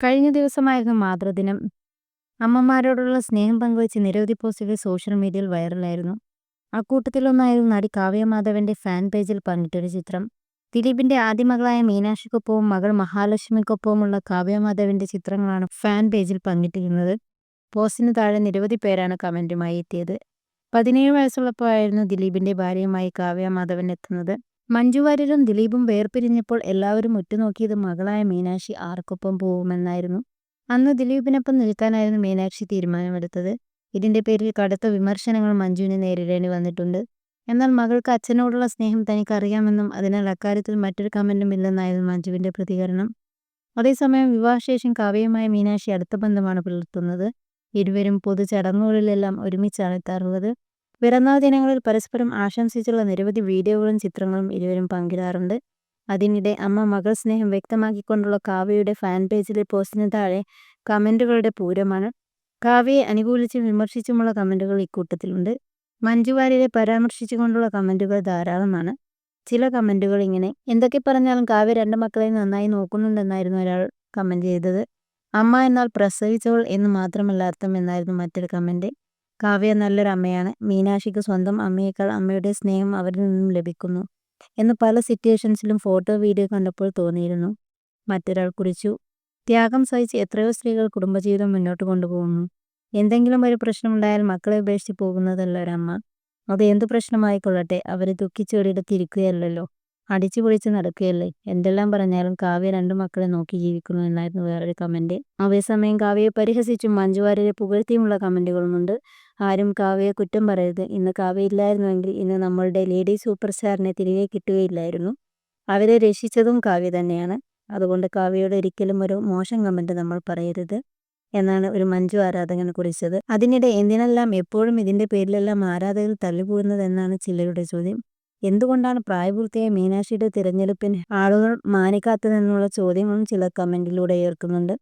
കഴിഞ്ഞ ദിവസമായിരുന്നു മാതൃദിനം. അമ്മമാരോടുള്ള സ്നേഹം പങ്കുവച്ച് നിരവധി പോസ്റ്റുകൾ സോഷ്യൽ മീഡിയയിൽ വൈറലായിരുന്നു. അക്കൂട്ടത്തിലൊന്നായിരുന്നു നടി കാവ്യ മാധവന്റെ ഫാൻ പേജിൽ പങ്കിട്ടൊരു ചിത്രം. ദിലീപിന്റെ ആദ്യ മകളായ മീനാക്ഷിക്കൊപ്പവും മകൾ മഹാലക്ഷ്മിക്കൊപ്പവുമുള്ള കാവ്യ മാധവന്റെ ചിത്രങ്ങളാണ് ഫാൻ പേജിൽ പങ്കിട്ടിരുന്നത് പോസ്റ്റിന് താഴെ നിരവധി പേരാണ് കമന്റുമായി എത്തിയത്. പതിനേഴ് വയസ്സുള്ളപ്പോഴായിരുന്നു ദിലീപിന്റെ ഭാര്യയുമായി കാവ്യ മാധവൻ എത്തുന്നത്. മഞ്ജു വാര്യരും ദിലീപും വേർപിരിഞ്ഞപ്പോൾ എല്ലാവരും ഉറ്റുനോക്കിയത് മകളായ മീനാക്ഷി ആർക്കൊപ്പം പോവുമെന്നായിരുന്നു അന്ന് ദിലീപിനൊപ്പം നിൽക്കാനായിരുന്നു മീനാക്ഷി തീരുമാനമെടുത്തത്. ഇതിന്റെ പേരിൽ കടുത്ത വിമർശനങ്ങൾ മഞ്ജുവിന് നേരിടേണ്ടി വന്നിട്ടുണ്ട്. എന്നാൽ മകൾക്ക് അച്ഛനോടുള്ള സ്നേഹം തനിക്കറിയാമെന്നും അതിനാൽ അക്കാര്യത്തിൽ മറ്റൊരു കമന്റും ഇല്ലെന്നായിരുന്നു മഞ്ജുവിന്റെ പ്രതികരണം. അതേസമയം വിവാഹശേഷം കാവ്യമായ മീനാക്ഷി അടുത്ത ബന്ധമാണ് പുലർത്തുന്നത്. ഇരുവരും പൊതു ചടങ്ങുകളിലെല്ലാം ഒരുമിച്ചാണ് എത്താറുള്ളത്. പിറന്നാൾ ദിനങ്ങളിൽ പരസ്പരം ആശംസിച്ചുള്ള നിരവധി വീഡിയോകളും ചിത്രങ്ങളും ഇരുവരും പങ്കിടാറുണ്ട്. അതിനിടെ അമ്മ മകൾ സ്നേഹം വ്യക്തമാക്കിക്കൊണ്ടുള്ള കാവ്യയുടെ ഫാൻ പേജിലെ പോസ്റ്റിന് താഴെ കമന്റുകളുടെ പൂരമാണ്. കാവ്യയെ അനുകൂലിച്ചും വിമർശിച്ചുമുള്ള കമന്റുകൾ ഇക്കൂട്ടത്തിലുണ്ട്. മഞ്ജുവാര്യരെ പരാമർശിച്ചുകൊണ്ടുള്ള കമന്റുകൾ ധാരാളമാണ്. ചില കമന്റുകൾ ഇങ്ങനെ എന്തൊക്കെ പറഞ്ഞാലും കാവ്യ രണ്ട് മക്കളെ നന്നായി നോക്കുന്നുണ്ടെന്നായിരുന്നു ഒരാൾ കമന്റ് ചെയ്തത്. അമ്മ എന്നാൽ പ്രസവിച്ചവൾ എന്ന് മാത്രമല്ല അർത്ഥം എന്നായിരുന്നു മറ്റൊരു കമന്റ് കാവ്യ നല്ലൊരു അമ്മയാണ്. മീനാക്ഷിക്ക് സ്വന്തം അമ്മയേക്കാൾ അമ്മയുടെ സ്നേഹം അവരിൽ നിന്നും ലഭിക്കുന്നു എന്ന് പല സിറ്റുവേഷൻസിലും ഫോട്ടോ വീഡിയോ കണ്ടപ്പോൾ തോന്നിയിരുന്നു. മറ്റൊരാൾ കുറിച്ചു ത്യാഗം സഹിച്ച് എത്രയോ സ്ത്രീകൾ കുടുംബജീവിതം മുന്നോട്ട് കൊണ്ടുപോകുന്നു. എന്തെങ്കിലും ഒരു പ്രശ്നമുണ്ടായാൽ മക്കളെ ഉപേക്ഷിച്ച് പോകുന്നതല്ല ഒരമ്മ അത് എന്ത് പ്രശ്നമായിക്കൊള്ളട്ടെ അവരെ ദുഃഖിച്ചൊരിടത്തിരിക്കുകയല്ലല്ലോ അടിച്ചു പൊളിച്ച് നടക്കുകയല്ലേ? എന്തെല്ലാം പറഞ്ഞാലും കാവ്യ രണ്ടു മക്കളെ നോക്കി ജീവിക്കുന്നു എന്നായിരുന്നു വേറൊരു കമന്റ് അതേസമയം കാവ്യയെ പരിഹസിച്ചും മഞ്ജു വാര്യരെ പുകഴ്ത്തിയുമുള്ള കമന്റുകളുമുണ്ട് ആരും കാവ്യയെ കുറ്റം പറയരുത്. ഇന്ന് കാവ്യ ഇല്ലായിരുന്നുവെങ്കിൽ ഇന്ന് നമ്മളുടെ ലേഡി സൂപ്പർ സ്റ്റാറിനെ തിരികെ കിട്ടുകയില്ലായിരുന്നു. അവരെ രക്ഷിച്ചതും കാവ്യ തന്നെയാണ്. അതുകൊണ്ട് കാവ്യയോട് ഒരിക്കലും ഒരു മോശം കമന്റ് നമ്മൾ പറയരുത് എന്നാണ് ഒരു മഞ്ജു ആരാധകൻ കുറിച്ചത്. അതിനിടെ എന്തിനെല്ലാം എപ്പോഴും ഇതിന്റെ പേരിലെല്ലാം ആരാധകർ തള്ളിപ്പോകുന്നത് എന്നാണ് ചിലരുടെ ചോദ്യം. എന്തുകൊണ്ടാണ് പ്രായപൂർത്തിയായ മീനാക്ഷിയുടെ തിരഞ്ഞെടുപ്പിന് ആളുകൾ മാനിക്കാത്തതെന്നുള്ള ചോദ്യങ്ങളും ചില കമന്റിലൂടെ ഉയർത്തുന്നുണ്ട്